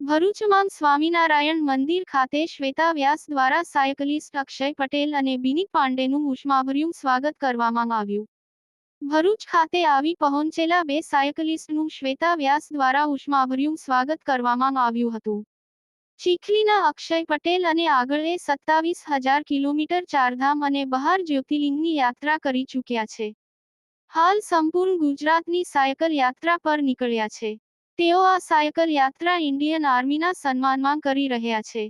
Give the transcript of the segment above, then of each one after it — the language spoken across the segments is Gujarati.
ભરૂચમાં સ્વામિનારાયણ મંદિર ખાતે શ્વેતા વ્યાસ દ્વારા સાયકલિસ્ટ અક્ષય પટેલ અને બિનિત પાંડેનું ઉષ્માભર્યું સ્વાગત કરવામાં આવ્યું. ભરૂચ ખાતે આવી પહોંચેલા બે સાયકલિસ્ટનું શ્વેતા વ્યાસ દ્વારા ઉષ્માભર્યું સ્વાગત કરવામાં આવ્યું હતું. ચીખલીના અક્ષય પટેલ અને આગળ સત્તાવીસ હજાર કિલોમીટર ચારધામ અને બહાર જ્યોતિર્લિંગની યાત્રા કરી ચૂક્યા છે. હાલ સંપૂર્ણ ગુજરાતની સાયકલ યાત્રા પર નીકળ્યા છે. તેઓ આ સાયકલ યાત્રા ઇન્ડિયન આર્મીના સન્માનમાં કરી રહ્યા છે.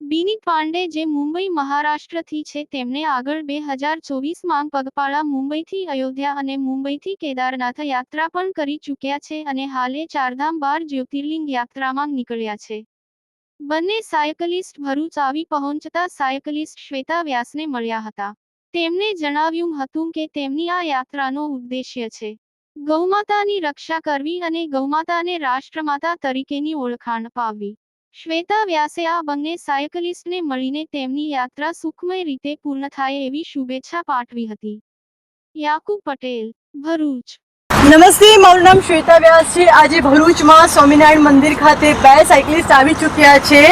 બિનિક પાંડે જે મુંબઈ મહારાષ્ટ્રથી છે તેમણે આગળ બે હજાર ચોવીસમાં પગપાળા મુંબઈથી અયોધ્યા અને મુંબઈથી કેદારનાથ યાત્રા પણ કરી ચૂક્યા છે અને હાલે ચારધામ બાર જ્યોતિર્લિંગ યાત્રામાં નીકળ્યા છે. બંને સાયકલિસ્ટ ભરૂચ આવી પહોંચતા સાયકલિસ્ટ શ્વેતા વ્યાસને મળ્યા હતા. તેમણે જણાવ્યું હતું કે તેમની આ યાત્રાનો ઉદ્દેશ્ય છે. ગૌમાતાની રક્ષા કરવી અને ગૌમાતાને રાષ્ટ્રમાતા તરીકેની ઓળખાણ પાવવી. શ્વેતા વ્યાસે આ બંને સાયકલિસ્ટને મળીને તેમની યાત્રા સુખમય રીતે પૂર્ણ થાય એવી શુભેચ્છા પાઠવી હતી. યાકુબ પટેલ, ભરૂચ. નમસ્તે, મારું નામ શ્વેતા વ્યાસ છે. આજે ભરૂચમાં સ્વામિનારાયણ મંદિર ખાતે બે સાયકલિસ્ટ આવી ચૂક્યા છે.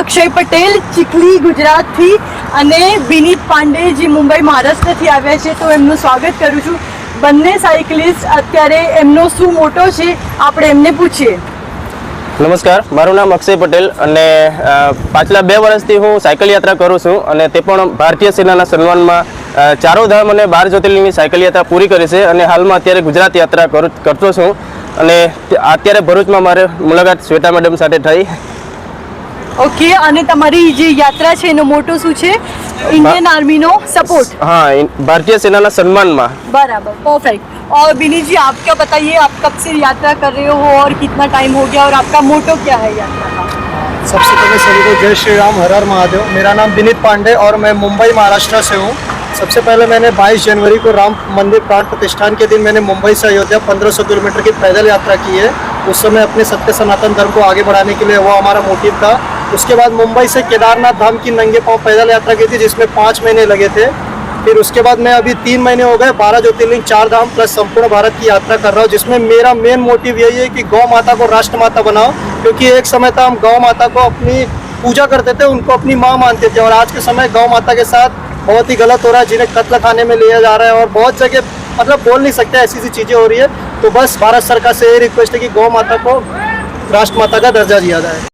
અક્ષય પટેલ ચીખલી ગુજરાતથી અને વિનીત પાંડે જે મુંબઈ મહારાષ્ટ્રથી આવ્યા છે, તો એમનું સ્વાગત કરું છું. બંને સાયકલિસ્ટ અત્યારે એમનો શું મોટો છે, આપણે એમને પૂછીએ. નમસ્કાર, મારું નામ અક્ષય પટેલ અને પાછલા બે વર્ષથી હું સાયકલ યાત્રા કરું છું અને તે પણ ભારતીય સેનાના સન્માનમાં ચારો ધામ અને બાર જ્યોતિર્લિંગની સાયકલ યાત્રા પૂરી કરી છે અને હાલમાં અત્યારે ગુજરાત યાત્રા કરું, કરતો છું. અને અત્યારે ભરૂચમાં મારે મુલાકાત શ્વેતા મેડમ સાથે થઈ. ઓકે અને તમારી જે યાત્રા છે એનો મોટો શું છે ઇન્ડિયન આર્મીનો સપોર્ટ હા ઇન- ભારતીય સેનાના સન્માનમાં बराबर परफेक्ट और विनीत जी आप क्या बताइए आप कब से यात्रा कर रहे हो और कितना टाइम हो गया और आपका मोटो क्या है यात्रा का सबसे पहले सभी को जय श्री राम हर हर महादेव मेरा नाम विनीत पांडे और मैं मुंबई महाराष्ट्र से हूँ सबसे पहले मैंने 22 जनवरी को राम मंदिर प्राण प्रतिष्ठान के दिन मैंने मुंबई से अयोध्या 1500 किलोमीटर की पैदल यात्रा की है उस समय अपने सत्य सनातन धर्म को आगे बढ़ाने के लिए वो हमारा मोटिव था उसके बाद मुंबई से केदारनाथ धाम की नंगे पाँव पैदल यात्रा की थी, जिसमें पाँच महीने लगे थे। फिर उसके बाद मैं अभी तीन महीने हो गए, बारह ज्योतिर्लिंग, चार धाम प्लस संपूर्ण भारत की यात्रा कर रहा हूँ, जिसमें मेरा मेन मोटिव यही है कि गौ माता को राष्ट्र माता बनाओ, क्योंकि एक समय था हम गौ माता को अपनी पूजा करते थे, उनको अपनी माँ मानते थे, और आज के समय गौ माता के साथ बहुत ही गलत हो रहा है, जिन्हें कत्ल खाने में लिया जा रहा है, और बहुत जगह मतलब बोल नहीं सकते, ऐसी ऐसी चीज़ें हो रही है। तो बस भारत सरकार से ये रिक्वेस्ट है कि गौ माता को राष्ट्र माता का दर्जा दिया जाए।